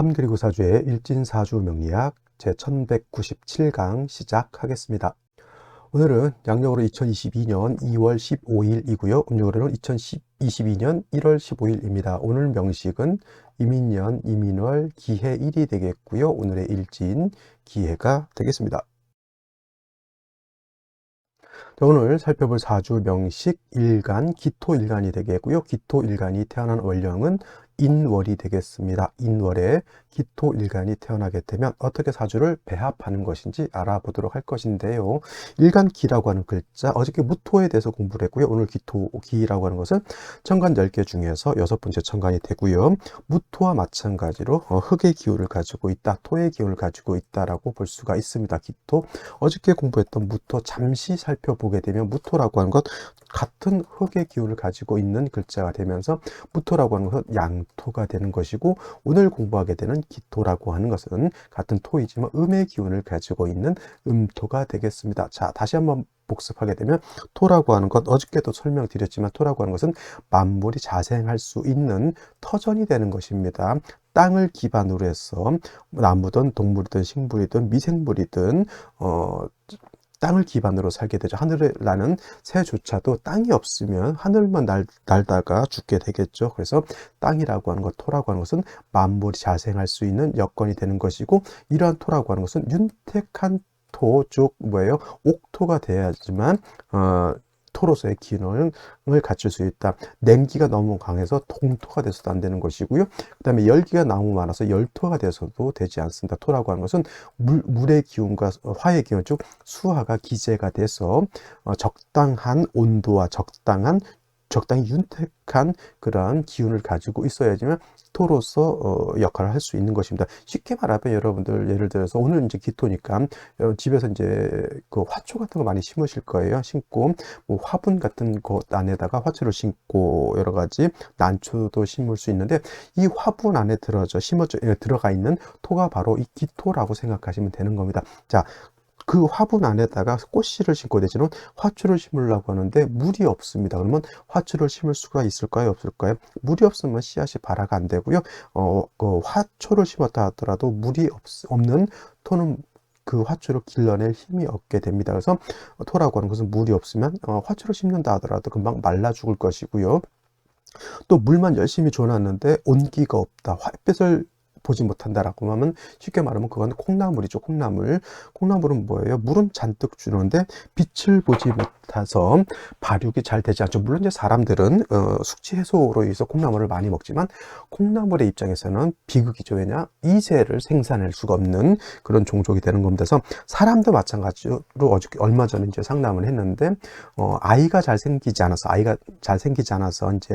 삼그리고사주의 일진사주 명리학 제1197강 시작하겠습니다. 오늘은 양력으로 2022년 2월 15일이고요. 음력으로는 2022년 1월 15일입니다. 오늘 명식은 이민년, 이민월, 기해 1이 되겠고요. 오늘의 일진, 기해가 되겠습니다. 자, 오늘 살펴볼 사주 명식 일간, 기토 일간이 되겠고요. 기토 일간이 태어난 월령은 인월이 되겠습니다. 인월에 기토 일간이 태어나게 되면 어떻게 사주를 배합하는 것인지 알아보도록 할 것인데요. 일간기라고 하는 글자, 어저께 무토에 대해서 공부를 했고요. 오늘 기토기라고 하는 것은 천간 10개 중에서 여섯 번째 천간이 되고요. 무토와 마찬가지로 어, 흙의 기운을 가지고 있다, 토의 기운을 가지고 있다라고 볼 수가 있습니다. 기토. 어저께 공부했던 무토 잠시 살펴보게 되면 무토라고 하는 것 같은 흙의 기운을 가지고 있는 글자가 되면서 무토라고 하는 것은 양 토가 되는 것이고 오늘 공부하게 되는 기토라고 하는 것은 같은 토이지만 음의 기운을 가지고 있는 음토가 되겠습니다. 자, 다시 한번 복습하게 되면 토라고 하는 것 어저께도 설명드렸지만 토라고 하는 것은 만물이 자생할 수 있는 터전이 되는 것입니다. 땅을 기반으로 해서 나무든 동물이든 식물이든 미생물이든 어 땅을 기반으로 살게 되죠. 하늘을 나는 새조차도 땅이 없으면 하늘만 날, 날다가 죽게 되겠죠. 그래서 땅이라고 하는 것, 토라고 하는 것은 만물이 자생할 수 있는 여건이 되는 것이고 이러한 토라고 하는 것은 윤택한 토, 쪽 뭐예요? 옥토가 돼야지만 어, 토로서의 기능을 갖출 수 있다. 냉기가 너무 강해서 동토가 돼서도 안 되는 것이고요. 그 다음에 열기가 너무 많아서 열토가 돼서도 되지 않습니다. 토라고 하는 것은 물, 물의 기운과 화의 기운, 즉 수화가 기재가 돼서 어, 적당한 온도와 적당한 적당히 윤택한 그러한 기운을 가지고 있어야지만 토로서 어, 역할을 할 수 있는 것입니다. 쉽게 말하면 여러분들 예를 들어서 오늘 이제 기토니까 집에서 이제 그 화초 같은 거 많이 심으실 거예요. 심고 뭐 화분 같은 것 안에다가 화초를 심고 여러 가지 난초도 심을 수 있는데 이 화분 안에 들어져 심어져 예, 들어가 있는 토가 바로 이 기토라고 생각하시면 되는 겁니다. 자, 그 화분 안에다가 꽃씨를 심고 되지는 화초를 심으려고 하는데 물이 없습니다. 그러면 화초를 심을 수가 있을까요? 없을까요? 물이 없으면 씨앗이 발화가 안 되고요. 어, 그 화초를 심었다 하더라도 물이 없, 없는 토는 그 화초를 길러낼 힘이 없게 됩니다. 그래서 토라고 하는 것은 물이 없으면 어, 화초를 심는다 하더라도 금방 말라 죽을 것이고요. 또 물만 열심히 줘놨는데 온기가 없다. 햇빛을 보지 못한다라고 하면 쉽게 말하면 그건 콩나물이죠. 콩나물. 콩나물은 뭐예요? 물은 잔뜩 주는데 빛을 보지 못해서 발육이 잘 되지 않죠. 물론 이제 사람들은 어, 숙취 해소로 인해서 콩나물을 많이 먹지만 콩나물의 입장에서는 비극이죠. 왜냐? 이세를 생산할 수가 없는 그런 종족이 되는 겁니다. 그래서 사람도 마찬가지로 어저께 얼마 전에 이제 상담을 했는데 어, 아이가 잘 생기지 않아서 아이가 잘 생기지 않아서 이제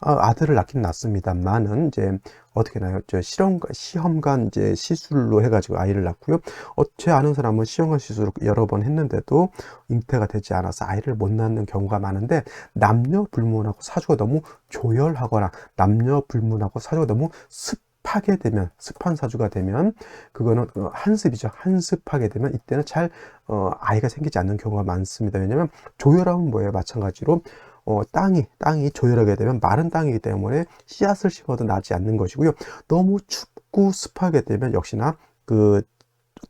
어, 아들을 낳긴 낳습니다만은 이제 어떻게 나요? 저 실험관, 시험관 이제 시술로 해가지고 아이를 낳고요. 어, 제 아는 사람은 시험관 시술을 여러 번 했는데도 잉태가 되지 않아서 아이를 못 낳는 경우가 많은데 남녀 불문하고 사주가 너무 조열하거나 남녀 불문하고 사주가 너무 습 하게 되면 습한 사주가 되면 그거는 어, 한습이죠 한습하게 되면 이때는 잘 어, 아이가 생기지 않는 경우가 많습니다 왜냐면 조열하면 뭐예요 마찬가지로 어, 땅이 땅이 조열하게 되면 마른 땅이기 때문에 씨앗을 심어도 나지 않는 것이고요. 너무 춥고 습하게 되면 역시나 그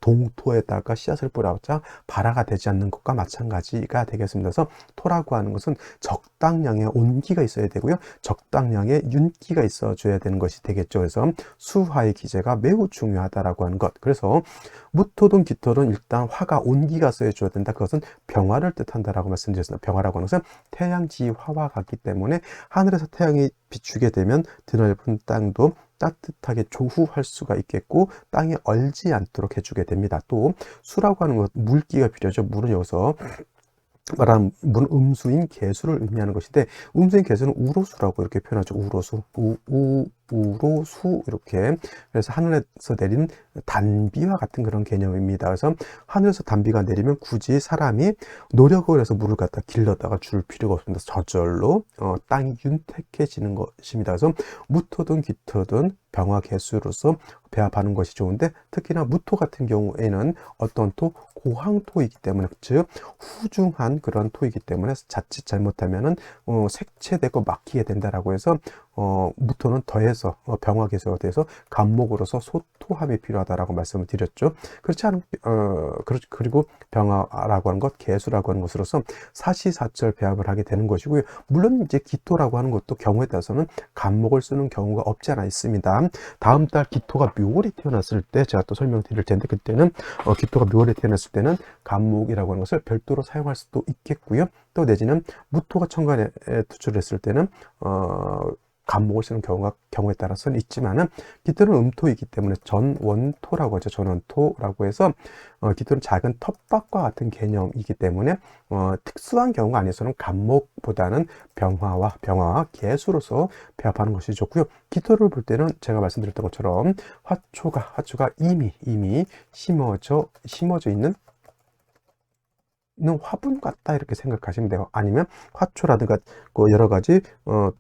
동토에다가 씨앗을 뿌려봤자 발화가 되지 않는 것과 마찬가지가 되겠습니다. 그래서 토라고 하는 것은 적당량의 온기가 있어야 되고요. 적당량의 윤기가 있어줘야 되는 것이 되겠죠. 그래서 수화의 기제가 매우 중요하다라고 하는 것. 그래서 무토든 기토든 일단 화가 온기가 써줘야 된다. 그것은 병화를 뜻한다라고 말씀드렸습니다. 병화라고 하는 것은 태양지 화와 같기 때문에 하늘에서 태양이 비추게 되면 드넓은 땅도 따뜻하게 조후할 수가 있겠고 땅에 얼지 않도록 해주게 됩니다. 또 수라고 하는 것 물기가 필요하죠. 물은 여기서 말하는 문 음수인 개수를 의미하는 것인데 음수인 개수는 우로수라고 이렇게 표현하죠. 우로수, 우, 우, 우로 수 이렇게 그래서 하늘에서 내리는 단비와 같은 그런 개념입니다. 그래서 하늘에서 단비가 내리면 굳이 사람이 노력을 해서 물을 갖다 길러다가 줄 필요가 없습니다. 저절로 어, 땅이 윤택해지는 것입니다. 그래서 무토든 기토든 병화 개수로서 배합하는 것이 좋은데 특히나 무토 같은 경우에는 어떤 토 고항토이기 때문에 즉 후중한 그런 토이기 때문에 자칫 잘못하면은 어, 색채되고 막히게 된다라고 해서 어, 무토는 더해서 어, 병화 개수가 돼서 간목으로서 소토함이 필요하다라고 말씀을 드렸죠. 그렇지 않은 어, 그리고 병화라고 하는 것, 개수라고 하는 것으로서 사시사철 배합을 하게 되는 것이고요. 물론 이제 기토라고 하는 것도 경우에 따라서는 간목을 쓰는 경우가 없지 않아 있습니다. 다음 달 기토가 묘월에 태어났을 때 제가 또 설명드릴 텐데 그때는 어, 기토가 묘월에 태어났을 때는 간목이라고 하는 것을 별도로 사용할 수도 있겠고요. 또 내지는 무토가 천간에 투출했을 때는 어, 간목을 쓰는 경우가 경우에 따라서는 있지만은 기토는 음토이기 때문에 전원토라고 하죠. 전원토라고 해서 어, 기토는 작은 텃밭과 같은 개념이기 때문에 어, 특수한 경우가 아니어서는 간목보다는 병화와 병화와 개수로서 배합하는 것이 좋고요. 기토를 볼 때는 제가 말씀드렸던 것처럼 화초가 화초가 이미 이미 심어져 심어져 있는 는 화분 같다 이렇게 생각하시면 돼요. 아니면 화초라든가 그 여러 가지 어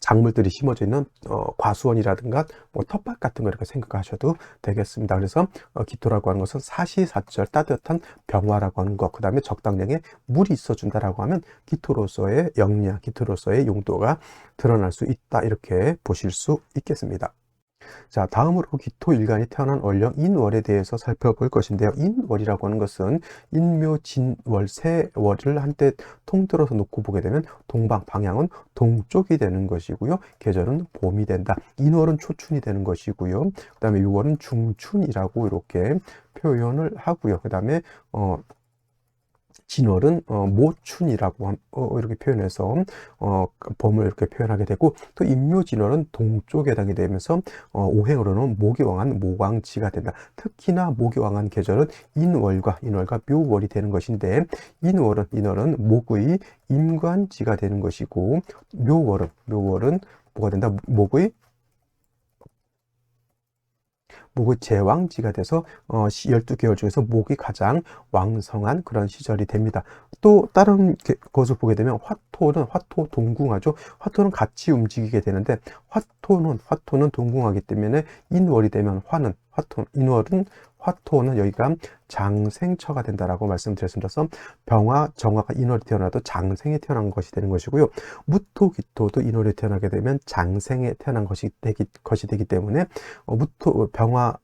작물들이 심어져 있는 어, 과수원이라든가 뭐 텃밭 같은 거 이렇게 생각하셔도 되겠습니다. 그래서 어, 기토라고 하는 것은 사시사철 따뜻한 병화라고 하는 것, 그 다음에 적당량의 물이 있어준다라고 하면 기토로서의 영양, 기토로서의 용도가 드러날 수 있다 이렇게 보실 수 있겠습니다. 자, 다음으로 기토 일간이 태어난 월령 인월에 대해서 살펴볼 것인데요. 인월이라고 하는 것은 인묘, 진월, 세월을 한때 통틀어서 놓고 보게 되면 동방 방향은 동쪽이 되는 것이고요. 계절은 봄이 된다. 인월은 초춘이 되는 것이고요. 그 다음에 6월은 중춘이라고 이렇게 표현을 하고요. 그 다음에 어 진월은 어, 모춘이라고 어, 이렇게 표현해서 어, 범을 이렇게 표현하게 되고 또 임묘진월은 동쪽에 해당이 되면서 어, 오행으로는 모기왕한 모광지가 된다. 특히나 모기왕한 계절은 인월과 인월과 묘월이 되는 것인데 인월은 인월은 목의 임관지가 되는 것이고 묘월은 묘월은 뭐가 된다? 목의 목의 제왕지가 돼서 어, 12개월 중에서 목이 가장 왕성한 그런 시절이 됩니다. 또 다른 것을 보게 되면 화토는 화토 동궁하죠. 화토는 같이 움직이게 되는데 화토는 화토는 동궁하기 때문에 인월이 되면 화는 화토 인월은 화토는 여기가 장생처가 된다라고 말씀드렸습니다. 그래서 병화, 정화가 인월에 태어나도 장생에 태어난 것이 되는 것이고요. 무토, 기토도 인월에 태어나게 되면 장생에 태어난 것이 되기, 것이 되기 때문에 어, 무토, 병화,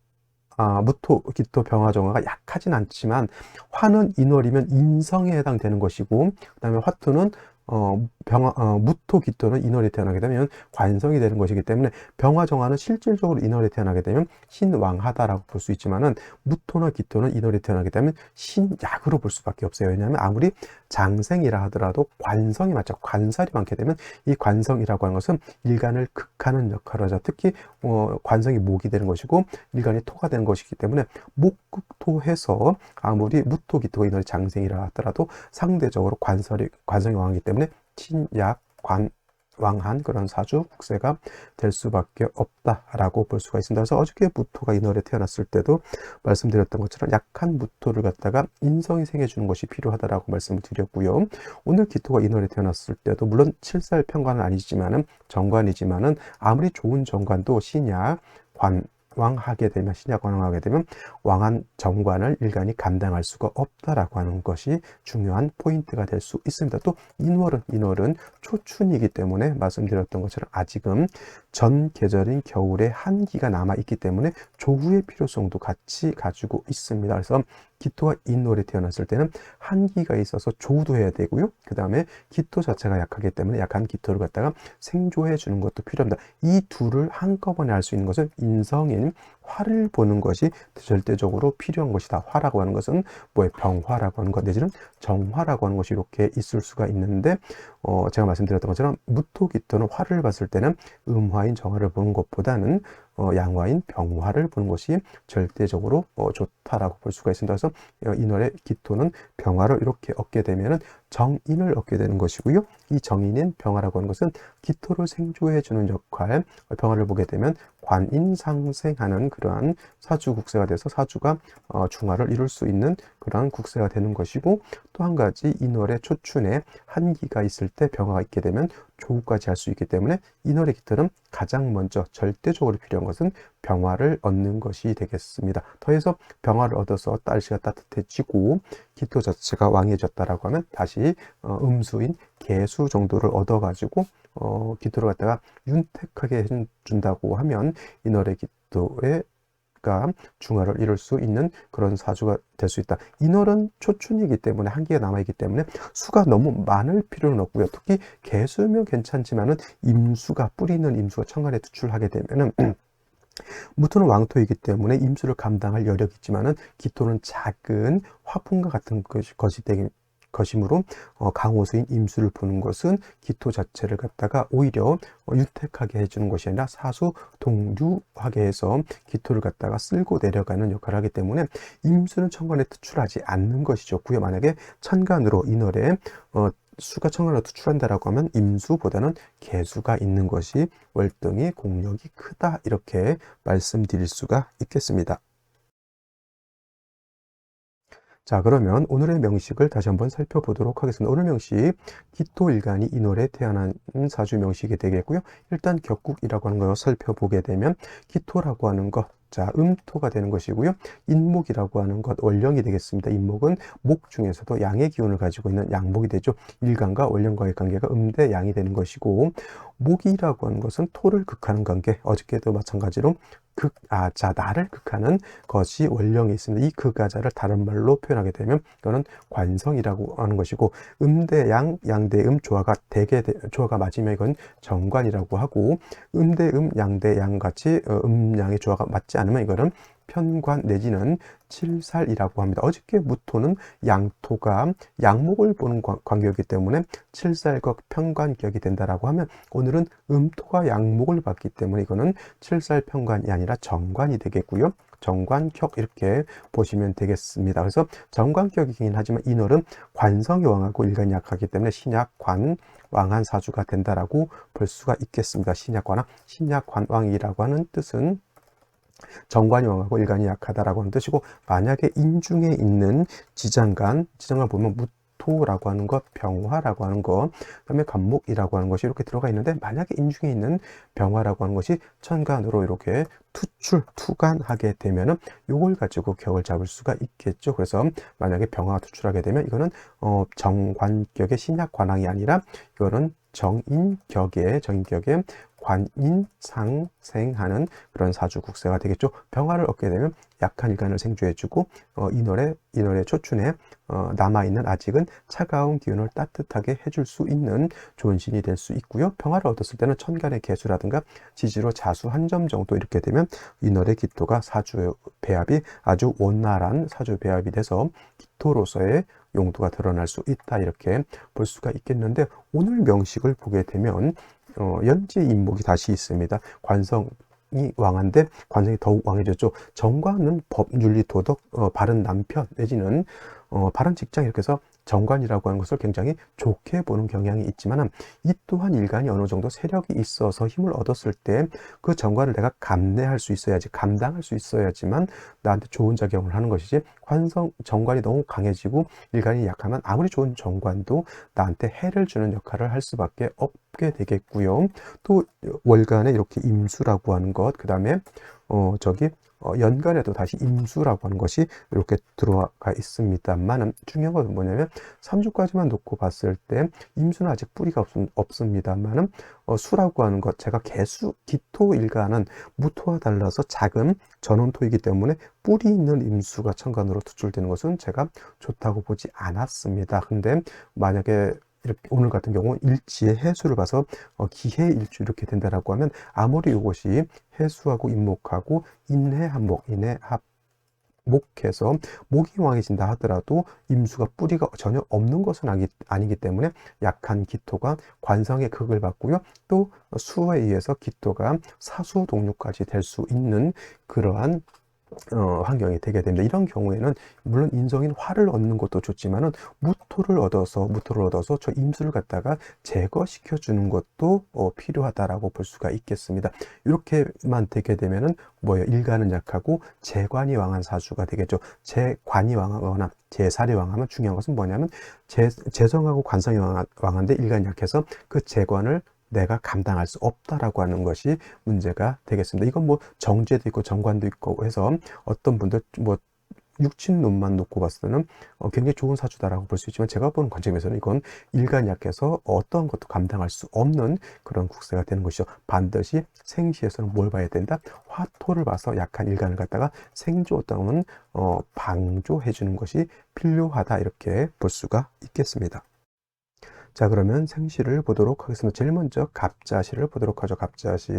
아, 무토, 기토, 병화, 정화가 약하진 않지만 화는 인월이면 인성에 해당되는 것이고 그 다음에 화토는 어, 병화, 어, 무토, 기토는 인월에 태어나게 되면 관성이 되는 것이기 때문에 병화, 정화는 실질적으로 인월에 태어나게 되면 신왕하다라고 볼 수 있지만은 무토나 기토는 인월에 태어나게 되면 신약으로 볼 수밖에 없어요. 왜냐하면 아무리 장생이라 하더라도 관성이 맞죠. 관살이 많게 되면 이 관성이라고 하는 것은 일간을 극하는 역할을 하죠. 특히 어, 관성이 목이 되는 것이고 일간이 토가 되는 것이기 때문에 목극토해서 아무리 무토, 기토가 인월이 장생이라 하더라도 상대적으로 관설이 관성이 때문에 때문에 친약 관 왕한 그런 사주 국세가 될 수밖에 없다라고 볼 수가 있습니다. 그래서 어저께 무토가 인월에 태어났을 때도 말씀드렸던 것처럼 약한 무토를 갖다가 인성이 생겨주는 것이 필요하다라고 말씀을 드렸고요. 오늘 기토가 인월에 태어났을 때도 물론 칠살 평관은 아니지만은 정관이지만은 아무리 좋은 정관도 신약 관 왕하게 되면 신약 왕하게 되면 왕한 정관을 일간이 감당할 수가 없다라고 하는 것이 중요한 포인트가 될 수 있습니다. 또 인월은 인월은 초춘이기 때문에 말씀드렸던 것처럼 아직은 전 계절인 겨울에 한기가 남아 있기 때문에 조후의 필요성도 같이 가지고 있습니다. 그래서 기토와 인월에 태어났을 때는 한기가 있어서 조우도 해야 되고요. 그 다음에 기토 자체가 약하기 때문에 약한 기토를 갖다가 생조해 주는 것도 필요합니다. 이 둘을 한꺼번에 할 수 있는 것은 인성인 화를 보는 것이 절대적으로 필요한 것이다. 화라고 하는 것은 뭐에 병화라고 하는 것 내지는 정화라고 하는 것이 이렇게 있을 수가 있는데 어, 제가 말씀드렸던 것처럼 무토 기토는 화를 봤을 때는 음화인 정화를 보는 것보다는 어, 양화인 병화를 보는 것이 절대적으로 어, 좋다라고 볼 수가 있습니다. 그래서 어, 인월의 기토는 병화를 이렇게 얻게 되면은 정인을 얻게 되는 것이고요. 이 정인인 병화라고 하는 것은 기토를 생조해 주는 역할, 병화를 보게 되면 관인 상생하는 그러한 사주 국세가 돼서 사주가 어, 중화를 이룰 수 있는 그러한 국세가 되는 것이고 또 한 가지 인월의 초춘에 한기가 있을 때 병화가 있게 되면 조우까지 할 수 있기 때문에 인월의 기토는 가장 먼저 절대적으로 필요한 것은 병화를 얻는 것이 되겠습니다. 더해서 병화를 얻어서 날씨가 따뜻해지고 기토 자체가 왕해졌다라고 하면 다시 어, 음수인 개수 정도를 얻어가지고 어, 기토를 갖다가 윤택하게 해준다고 하면 인월의 기토에 가 중화를 이룰 수 있는 그런 사주가 될 수 있다. 인월은 초춘이기 때문에 한기가 남아있기 때문에 수가 너무 많을 필요는 없고요. 특히 개수면 괜찮지만은 임수가 뿌리 있는 임수가 천간에 투출하게 되면은 무토는 왕토이기 때문에 임수를 감당할 여력이 있지만은 기토는 작은 화풍과 같은 것이, 것이 되기 것이므로 어, 강호수인 임수를 보는 것은 기토 자체를 갖다가 오히려 어, 유택하게 해주는 것이 아니라 사수 동류하게 해서 기토를 갖다가 쓸고 내려가는 역할을 하기 때문에 임수는 천간에 투출하지 않는 것이 좋고요. 만약에 천간으로 인월에 어, 수가 천간으로 투출한다라고 하면 임수보다는 개수가 있는 것이 월등히 공력이 크다 이렇게 말씀드릴 수가 있겠습니다. 자 그러면 오늘의 명식을 다시 한번 살펴보도록 하겠습니다. 오늘 명식 기토일간이 인월에 태어난 사주 명식이 되겠고요. 일단 격국이라고 하는 걸 살펴보게 되면 기토라고 하는 것 자, 음토가 되는 것이고요. 인목이라고 하는 것, 원령이 되겠습니다. 인목은 목 중에서도 양의 기운을 가지고 있는 양목이 되죠. 일간과 원령과의 관계가 음대 양이 되는 것이고, 목이라고 하는 것은 토를 극하는 관계, 어저께도 마찬가지로 극, 아, 자, 나를 극하는 것이 원령에 있습니다. 이 극아자를 다른 말로 표현하게 되면 이거는 관성이라고 하는 것이고, 음대 양, 양대 음 조화가 대개 조화가 맞으면 이건 정관이라고 하고, 음대 음, 양대 양 같이 어, 음양의 조화가 맞지 않으면 이거는 편관 내지는 칠살이라고 합니다. 어저께 무토는 양토가 양목을 보는 관계이기 때문에 칠살격 편관격이 된다라고 하면 오늘은 음토가 양목을 봤기 때문에 이거는 칠살 편관이 아니라 정관이 되겠고요. 정관격 이렇게 보시면 되겠습니다. 그래서 정관격이긴 하지만 인월은 관성이 왕하고 일간이 약하기 때문에 신약관 왕한 사주가 된다라고 볼 수가 있겠습니다. 신약관왕, 신약관왕이라고 하는 뜻은 정관이 왕하고 일간이 약하다라고 하는 뜻이고 만약에 인중에 있는 지장간, 지장간 보면 무 토라고 하는 것, 병화라고 하는 것, 그다음에 간목이라고 하는 것이 이렇게 들어가 있는데 만약에 인중에 있는 병화라고 하는 것이 천간으로 이렇게 투출, 투간하게 되면은 요걸 가지고 격을 잡을 수가 있겠죠. 그래서 만약에 병화가 투출하게 되면 이거는 어 정관격의 신약 관왕이 아니라 이거는 정인격의 정인격의 관인상생하는 그런 사주국세가 되겠죠. 병화를 얻게 되면 약한 일간을 생주해주고 어, 인월에 인월의 초춘에 어, 남아있는 아직은 차가운 기운을 따뜻하게 해줄 수 있는 좋은 신이 될 수 있고요. 병화를 얻었을 때는 천간의 개수라든가 지지로 자수 한 점 정도 이렇게 되면 인월의 기토가 사주 배합이 아주 원활한 사주 배합이 돼서 기토로서의 용도가 드러날 수 있다 이렇게 볼 수가 있겠는데 오늘 명식을 보게 되면 어, 연지 인목이 다시 있습니다. 관성 이 왕한데 관성이 더욱 왕해졌죠. 정관은 법, 윤리, 도덕, 어, 바른 남편 내지는 어, 바른 직장 이렇게 해서 정관이라고 하는 것을 굉장히 좋게 보는 경향이 있지만 이 또한 일간이 어느 정도 세력이 있어서 힘을 얻었을 때 그 정관을 내가 감내할 수 있어야지 감당할 수 있어야지만 나한테 좋은 작용을 하는 것이지 관성 정관이 너무 강해지고 일간이 약하면 아무리 좋은 정관도 나한테 해를 주는 역할을 할 수밖에 없게 되겠고요. 또 월간에 이렇게 임수라고 하는 것, 그 다음에 어 저기 어, 연간에도 다시 임수라고 하는 것이 이렇게 들어가 있습니다만 중요한 것은 뭐냐면 3주까지만 놓고 봤을 때 임수는 아직 뿌리가 없, 습니다만 어, 수라고 하는 것 제가 개수 기토 일간은 무토와 달라서 작은 전원토이기 때문에 뿌리 있는 임수가 천간으로 투출되는 것은 제가 좋다고 보지 않았습니다. 근데 만약에 이렇게 오늘 같은 경우 일지의 해수를 봐서 어, 기해 일주 이렇게 된다라고 하면 아무리 이것이 해수하고 인목하고 인해 한목 인해 합 목해서 목이 왕해진다 하더라도 임수가 뿌리가 전혀 없는 것은 아기, 아니기 때문에 약한 기토가 관성의 극을 받고요. 또 수에 의해서 기토가 사수 동류까지 될 수 있는 그러한 어, 환경이 되게 됩니다. 이런 경우에는 물론 인성인 화를 얻는 것도 좋지만은 무토를 얻어서 무토를 얻어서 저 임수를 갖다가 제거시켜 주는 것도 어, 필요하다라고 볼 수가 있겠습니다. 이렇게만 되게 되면은 뭐예요? 일간은 약하고 재관이 왕한 사주가 되겠죠. 재관이 왕하거나 재살이 왕하면 중요한 것은 뭐냐면 재, 재성하고 관성이 왕한데 일간이 약해서 그 재관을 내가 감당할 수 없다라고 하는 것이 문제가 되겠습니다. 이건 뭐 정제도 있고 정관도 있고 해서 어떤 분들 뭐 육친 눈만 놓고 봤을 때는 어, 굉장히 좋은 사주다라고 볼 수 있지만 제가 보는 관점에서는 이건 일간이 약해서 어떤 것도 감당할 수 없는 그런 국세가 되는 것이죠. 반드시 생시에서는 뭘 봐야 된다? 화토를 봐서 약한 일간을 갖다가 생조 또는 어, 방조해 주는 것이 필요하다 이렇게 볼 수가 있겠습니다. 자 그러면 생시를 보도록 하겠습니다. 제일 먼저 갑자시를 보도록 하죠. 갑자시.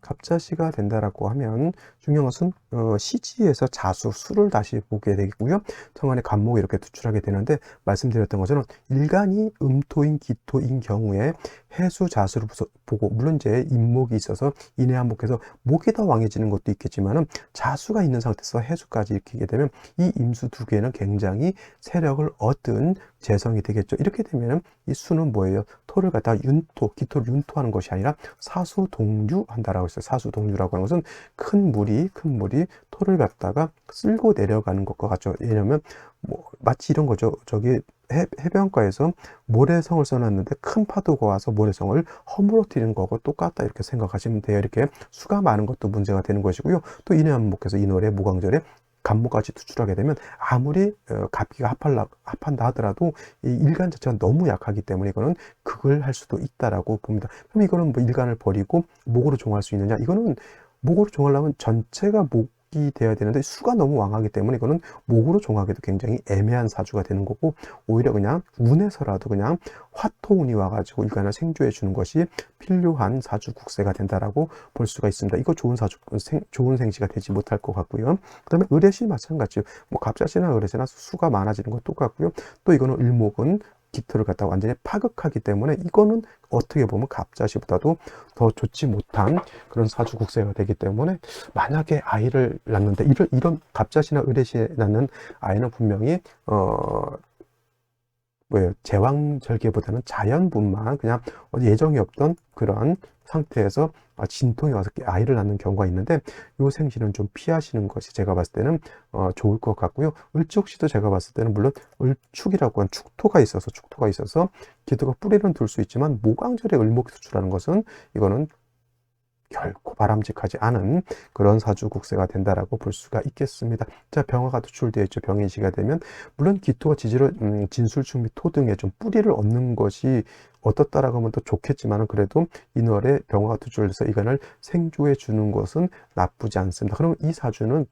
갑자시가 된다라고 하면 중요한 것은 어, 시지에서 자수, 수를 다시 보게 되겠고요. 성안의 간목이 이렇게 투출하게 되는데 말씀드렸던 것처럼 일간이 음토인 기토인 경우에 해수 자수를 보고 물론 이제 임목이 있어서 인해 한목해서 목이 더 왕해지는 것도 있겠지만은 자수가 있는 상태에서 해수까지 익히게 되면 이 임수 두 개는 굉장히 세력을 얻은 재성이 되겠죠. 이렇게 되면은 이 수는 뭐예요? 토를 갖다가 윤토, 기토를 윤토하는 것이 아니라 사수동류한다라고 했어요. 사수동류라고 하는 것은 큰 물이 큰 물이 토를 갖다가 쓸고 내려가는 것과 같죠. 왜냐면 뭐 마치 이런 거죠. 저기 해, 해변가에서 모래성을 써놨는데 큰 파도가 와서 모래성을 허물어뜨리는 거고 똑같다 이렇게 생각하시면 돼요. 이렇게 수가 많은 것도 문제가 되는 것이고요. 또 인해한목에서 이 노래 무광절에 간목까지 투출하게 되면 아무리 어, 갑기가 합할라, 합한다 하더라도 이 일간 자체가 너무 약하기 때문에 이거는 극을 할 수도 있다라고 봅니다. 그럼 이거는 뭐 일간을 버리고 목으로 종할 수 있느냐? 이거는 목으로 종하려면 전체가 목목 이 돼야 되는데 수가 너무 왕하기 때문에 이거는 목으로 종하기도 굉장히 애매한 사주가 되는 거고 오히려 그냥 운에서라도 그냥 화토운이 와가지고 일간을 생조해 주는 것이 필요한 사주 국세가 된다라고 볼 수가 있습니다. 이거 좋은 사주 생, 좋은 생시가 되지 못할 것 같고요. 그다음에 의뢰시 마찬가지요. 뭐 갑자시나 의뢰시나 수가 많아지는 것 똑같고요. 또 이거는 일목은 기토를 갖다 완전히 파극하기 때문에 이거는 어떻게 보면 갑자시보다도 더 좋지 못한 그런 사주 국세가 되기 때문에 만약에 아이를 낳는데 이런 갑자시나 의뢰시에 낳는 아이는 분명히 어 뭐예요 제왕 절개보다는 자연분만 그냥 예정이 없던 그런 상태에서 아, 진통이 와서 아이를 낳는 경우가 있는데 요 생시는 좀 피하시는 것이 제가 봤을 때는 어, 좋을 것 같고요. 을지옥시도 제가 봤을 때는 물론 을축이라고 한 축토가 있어서 축토가 있어서 기도가 뿌리는 둘 수 있지만 모광절에 을목이 수출하는 것은 이거는 결코 바람직하지 않은 그런 사주국세가 된다라고 볼 수가 있겠습니다. 자, 병화가 투출되어 있죠. 병인시가 되면 물론 기토가 지지로 음, 진술충 및 토 등에 좀 뿌리를 얻는 것이 어떻다라고 하면 또 좋겠지만 그래도 인월에 병화가 투출돼서 이간을 생조해 주는 것은 나쁘지 않습니다. 그럼 이 사주는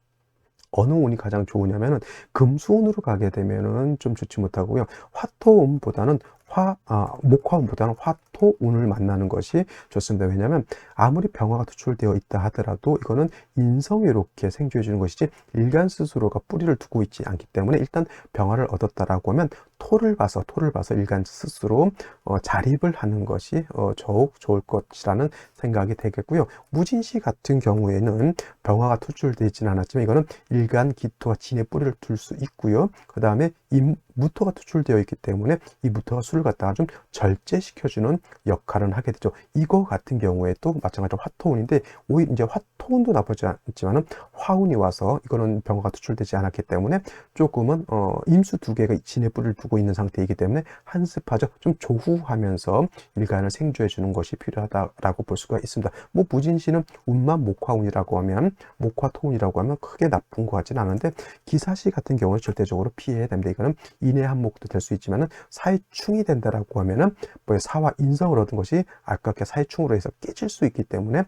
어느 운이 가장 좋으냐면은 금수운으로 가게 되면은 좀 좋지 못하고요. 화토운보다는 화, 아, 목화운보다는 화토운을 만나는 것이 좋습니다. 왜냐하면 아무리 병화가 투출되어 있다 하더라도 이거는 인성이 이렇게 생주해 주는 것이지 일간 스스로가 뿌리를 두고 있지 않기 때문에 일단 병화를 얻었다라고 하면 토를 봐서 토를 봐서 일간 스스로 어, 자립을 하는 것이 어, 더욱 좋을 것이라는 생각이 되겠고요. 무진시 같은 경우에는 병화가 투출되지는 않았지만 이거는 일간 기토와 진의 뿌리를 둘 수 있고요. 그 다음에 이 무토가 투출되어 있기 때문에 이 무토가 술을 갖다가 좀 절제시켜주는 역할을 하게 되죠. 이거 같은 경우에 또 마찬가지로 화토운인데 오히려 이제 화토운도 나쁘지 않지만은 화운이 와서 이거는 병화가 투출되지 않았기 때문에 조금은 어, 임수 두 개가 진의 뿌리를 두고 있는 상태이기 때문에 한습하죠. 좀 조후하면서 일간을 생주해 주는 것이 필요하다라고 볼 수가 있습니다. 뭐 무진시는 운만 목화운이라고 하면 목화토운이라고 하면 크게 나쁜 것 같지는 않은데 기사시 같은 경우는 절대적으로 피해야 됩니다. 이거는 인의 한목도 될 수 있지만은 사이충이 된다라고 하면은 뭐 사와 인성을 얻은 것이 아깝게 사이충으로 해서 깨질 수 있기 때문에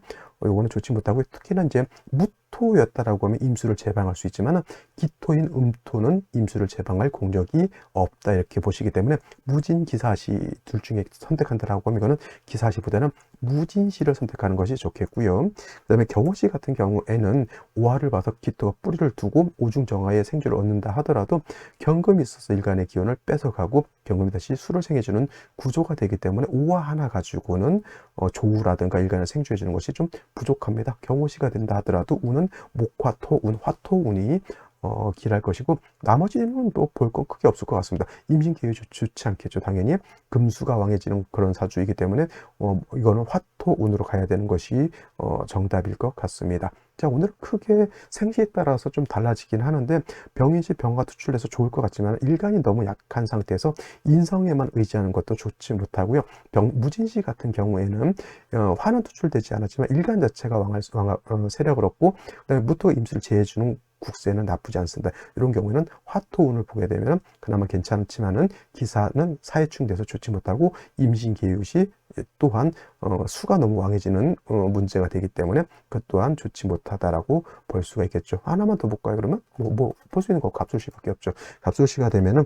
요거는 좋지 못하고 특히나 이제 무토였다라고 하면 임수를 제방할 수 있지만 기토인 음토는 임수를 제방할 공력이 없다 이렇게 보시기 때문에 무진 기사시 둘 중에 선택한다라고 하면 이거는 기사시보다는 무진시를 선택하는 것이 좋겠고요. 그 다음에 경호시 같은 경우에는 오화를 봐서 기토가 뿌리를 두고 오중정화의 생주를 얻는다 하더라도 경금이 있어서 일간의 기운을 뺏어가고 경금이 다시 수를 생해주는 구조가 되기 때문에 오화 하나 가지고는 어, 조우라든가 일간을 생주해주는 것이 좀 부족합니다. 경호시가 된다 하더라도 운은 목화, 토, 운, 화토 운이 어, 길할 것이고 나머지는 또 볼 건 크게 없을 것 같습니다. 임신 기회 좋지 않겠죠. 당연히 금수가 왕해지는 그런 사주이기 때문에 어, 이거는 화토 운으로 가야 되는 것이 어, 정답일 것 같습니다. 자 오늘 크게 생시에 따라서 좀 달라지긴 하는데 병인시 병과 투출돼서 좋을 것 같지만 일간이 너무 약한 상태에서 인성에만 의지하는 것도 좋지 못하고요. 병 무진시 같은 경우에는 어, 화는 투출되지 않았지만 일간 자체가 왕할 왕 어, 세력을 얻고 그다음에 무토 임수를 제해주는 국세는 나쁘지 않습니다. 이런 경우에는 화토운을 보게 되면 그나마 괜찮지만은 기사는 사회충 돼서 좋지 못하고 임신 계유시 또한 어, 수가 너무 왕해지는 어, 문제가 되기 때문에 그것 또한 좋지 못하다라고 볼 수가 있겠죠. 하나만 더 볼까요? 그러면 뭐 볼 수 있는 거 갑술시밖에 없죠. 갑술시가 되면은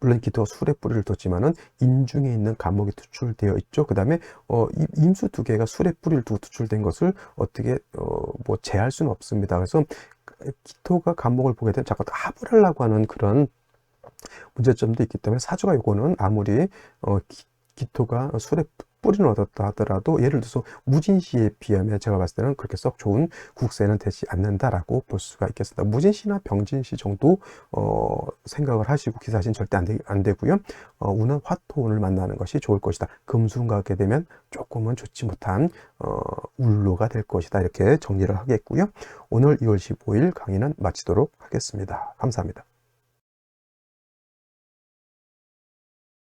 물론 기토가 술에 뿌리를 뒀지만은 인중에 있는 감목이 투출되어 있죠. 그 다음에 어, 이- 임수 두 개가 술에 뿌리를 두고 투출된 것을 어떻게 어, 뭐 제할 수는 없습니다. 그래서 기토가 감목을 보게 되면 자꾸 합을 하려고 하는 그런 문제점도 있기 때문에 사주가 요거는 아무리 어, 기, 기토가 술에 뿌리는 얻었다 하더라도 예를 들어서 무진시에 비하면 제가 봤을 때는 그렇게 썩 좋은 국세는 되지 않는다라고 볼 수가 있겠습니다. 무진시나 병진시 정도 어, 생각을 하시고 기사신 절대 안, 되, 안 되고요. 어, 운은 화토운을 만나는 것이 좋을 것이다. 금수운 가게 되면 조금은 좋지 못한 어, 울로가 될 것이다. 이렇게 정리를 하겠고요. 오늘 2월 15일 강의는 마치도록 하겠습니다. 감사합니다.